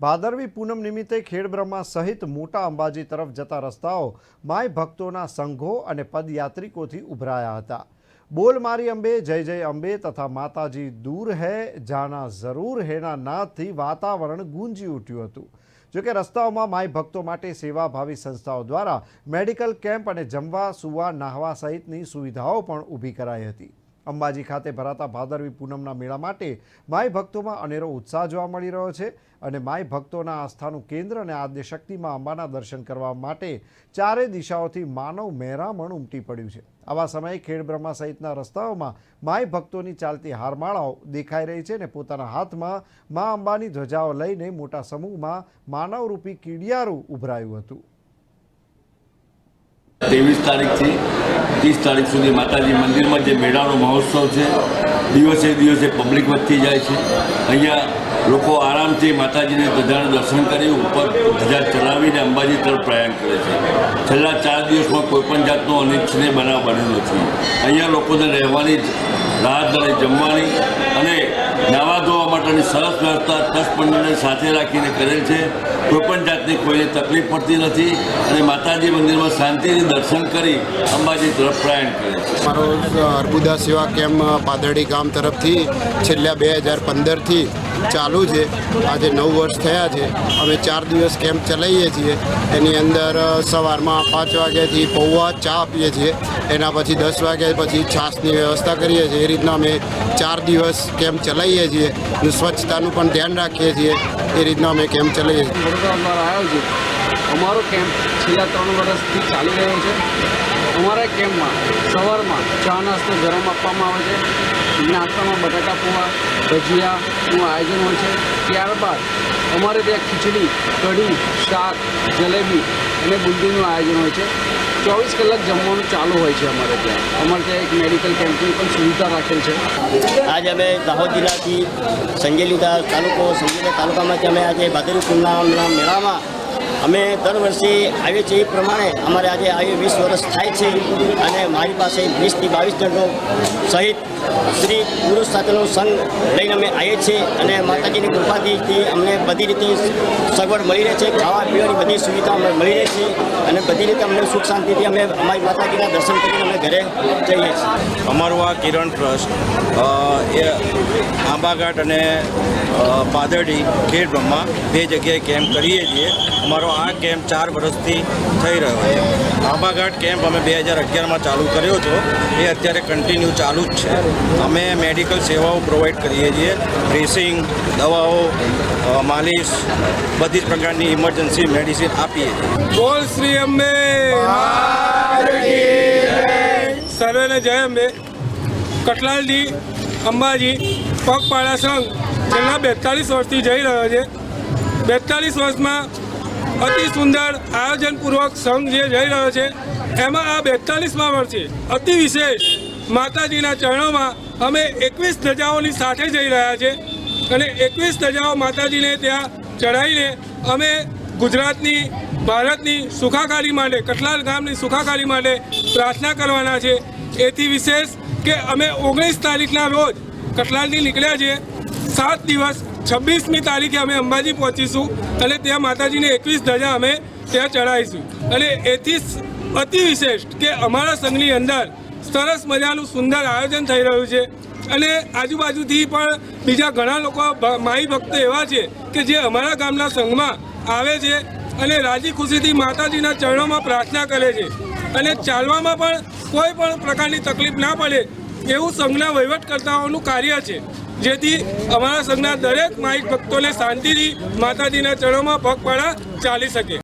ભાદરવી પૂનમ નિમિત્તે ખેડબ્રહ્મા સહિત મોટા અંબાજી તરફ જતા રસ્તાઓ માય ભક્તોના સંઘો અને પદયાત્રિકોથી ઉભરાયા હતા. બોલ મારી અંબે, જય જય અંબે તથા માતાજી દૂર હૈ, જાના જરૂર હેના નાદથી વાતાવરણ ગુંજી ઉઠ્યું હતું. જોકે રસ્તાઓમાં માય ભક્તો માટે સેવાભાવી સંસ્થાઓ દ્વારા મેડિકલ કેમ્પ અને જમવા, સુવા, નાહવા સહિતની સુવિધાઓ પણ ઊભી કરાઈ હતી. અંબાજી ખાતે ભરાતા ભાદરવી પૂનમના મેળા માટે માય ભક્તોમાં અનેરો ઉત્સાહ જોવા મળી રહ્યો છે અને માય ભક્તોના આસ્થાનું કેન્દ્ર અને આદ્યશક્તિમાં અંબાના દર્શન કરવા માટે ચારે દિશાઓથી માનવ મહેરામણ ઉમટી પડ્યું છે. આવા સમયે ખેડબ્રહ્મા સહિતના રસ્તાઓમાં માય ભક્તોની ચાલતી હારમાળાઓ દેખાઈ રહી છે અને પોતાના હાથમાં મા અંબાની ધ્વજાઓ લઈને મોટા સમૂહમાં માનવરૂપી કીડિયારું ઉભરાયું હતું. તારીખથી, ત્રીસ તારીખ સુધી માતાજી મંદિરમાં જે મેળાનો મહોત્સવ છે, દિવસે દિવસે પબ્લિક વધતી જાય છે. અહીંયા લોકો આરામથી માતાજીને ધજાનું દર્શન કરી ઉપર ધજા ચલાવીને અંબાજી તરફ પ્રયાણ કરે છે. છેલ્લા ચાર દિવસમાં કોઈપણ જાતનો અનિચ્છનીય બનાવ બન્યો નથી અહીંયા લોકોને રહેવાની રાહત અને જમવાની અને નાવા ધોવા માટેની સરસ વ્યવસ્થા ટ્રસ્ટ મંડળને સાથે રાખીને કરેલ છે. કોઈપણ જાતની કોઈને તકલીફ પડતી નથી અને માતાજી મંદિરમાં શાંતિથી દર્શન કરી અંબાજી તરફ પ્રયાણ કરે છે. મારો અર્બુદા સેવા કેમ્પ પાદરડી ગામ તરફથી છેલ્લા બે હજાર પંદરથી ચાલુ છે. આજે નવ વર્ષ થયા છે. અમે ચાર દિવસ કેમ્પ ચલાવીએ છીએ. એની અંદર સવારમાં પાંચ વાગ્યાથી પૌવા ચા આપીએ છીએ. એના પછી દસ વાગ્યા પછી છાશની વ્યવસ્થા કરીએ છીએ. એ રીતના અમે ચાર દિવસ કેમ્પ ચલાવીએ છીએ. સ્વચ્છતાનું પણ ધ્યાન રાખીએ છીએ. એ રીતના અમે કેમ્પ ચલાવીએ છીએ. વડોદરા દ્વારા આયોજિત અમારો કેમ્પ છેલ્લા ત્રણ વર્ષથી ચાલી રહ્યો છે. અમારા કેમ્પમાં સવારમાં ચા નાસ્તો ગરમ આપવામાં આવે છે. નાસ્તામાં બટાટા પૌવા ભજીયાનું આયોજન હોય છે. ત્યારબાદ અમારે ત્યાં ખીચડી, કઢી, શાક, જલેબી અને બુંદીનું આયોજન હોય છે. ચોવીસ કલાક જમવાનું ચાલુ હોય છે અમારે ત્યાં. અમારે ત્યાં એક મેડિકલ કેમ્પની પણ સુવિધા રાખેલ છે. આજે અમે દાહોદ જિલ્લાથી સંગેલી તાલુકો સંગેલી તાલુકામાંથી અમે આજે ભાદરી પૂર્ણિમાના મેળામાં અમે દર વર્ષે આવીએ છીએ એ પ્રમાણે અમારે આજે આવી વીસ વર્ષ થાય છે અને મારી પાસે વીસથી બાવીસ જણનો સહિત શ્રી પુરુષ સાથેનો સંઘ લઈને અમે આવીએ છીએ અને માતાજીની કૃપાથી અમને બધી રીતે સગવડ મળી રહે છે, ખાવા પીવાની બધી સુવિધા અમને મળી રહે છે અને બધી રીતે અમને સુખ શાંતિથી અમે અમારી માતાજીના દર્શન કરીને અમે ઘરે જઈએ છીએ. અમારું આ કિરણ ટ્રસ્ટ એ આંબાઘાટ અને પાદરડી ખેડ બ્રહ્મા બે જગ્યાએ કેમ્પ કરીએ છીએ. અમારો આ કેમ્પ ચાર વર્ષથી થઈ રહ્યો છે. આંબાઘાટ કેમ્પ અમે બે હજાર અગિયારમાં ચાલુ કર્યો હતો. એ અત્યારે કન્ટિન્યુ ચાલુ જ છે. અમે મેડિકલ સેવાઓ પ્રોવાઈડ કરીએ છીએ. ડ્રેસિંગ દવાઓ માલિશ બધી જ પ્રકારની ઇમરજન્સી મેડિસિન આપીએ છીએ. બોલ શ્રી અંબે સર્વેને જય અંબે કટલાલથી અંબાજી પગપાળા સંઘ છેલ્લા બેતાલીસ વર્ષથી જઈ રહ્યો છે. બેતાલીસ વર્ષમાં અતિ સુંદર આયોજનપૂર્વક સંઘ જે જઈ રહ્યો છે, એમાં આ બેતાલીસમાં વર્ષે અતિ વિશેષ માતાજીના ચરણોમાં અમે એકવીસ ધજાઓની સાથે જઈ રહ્યા છે અને એકવીસ ધજાઓ માતાજીને ત્યાં ચડાવીને અમે ગુજરાતની, ભારતની સુખાકારી માટે કઠલાલ ગામની સુખાકારી માટે પ્રાર્થના કરવાના છે. એથી વિશેષ કે અમે ઓગણીસ તારીખના રોજ કટલાલથી નીકળ્યા છીએ. સાત દિવસ, છવ્વીસમી તારીખે અમે અંબાજી પહોંચીશું અને ત્યાં માતાજીને એકવીસ ધજા અમે ત્યાં ચડાવીશું અને એથી અતિ વિશેષ કે અમારા સંઘની અંદર સરસ મજાનું સુંદર આયોજન થઈ રહ્યું છે. અને આજુબાજુથી પણ બીજા ઘણા લોકો માઈ ભક્તો એવા છે કે જે અમારા ગામના સંઘમાં આવે છે અને રાજી ખુશીથી માતાજીના ચરણોમાં પ્રાર્થના કરે છે. અને ચાલવામાં પણ કોઈ પણ પ્રકારની તકલીફ ના પડે એવું સંઘના વહીવટકર્તાઓનું કાર્ય છે. જેથી અમારા સંઘના દરેક માઇક ભક્તોને શાંતિથી માતાજીના ચરણોમાં પગપાળા ચાલી શકે.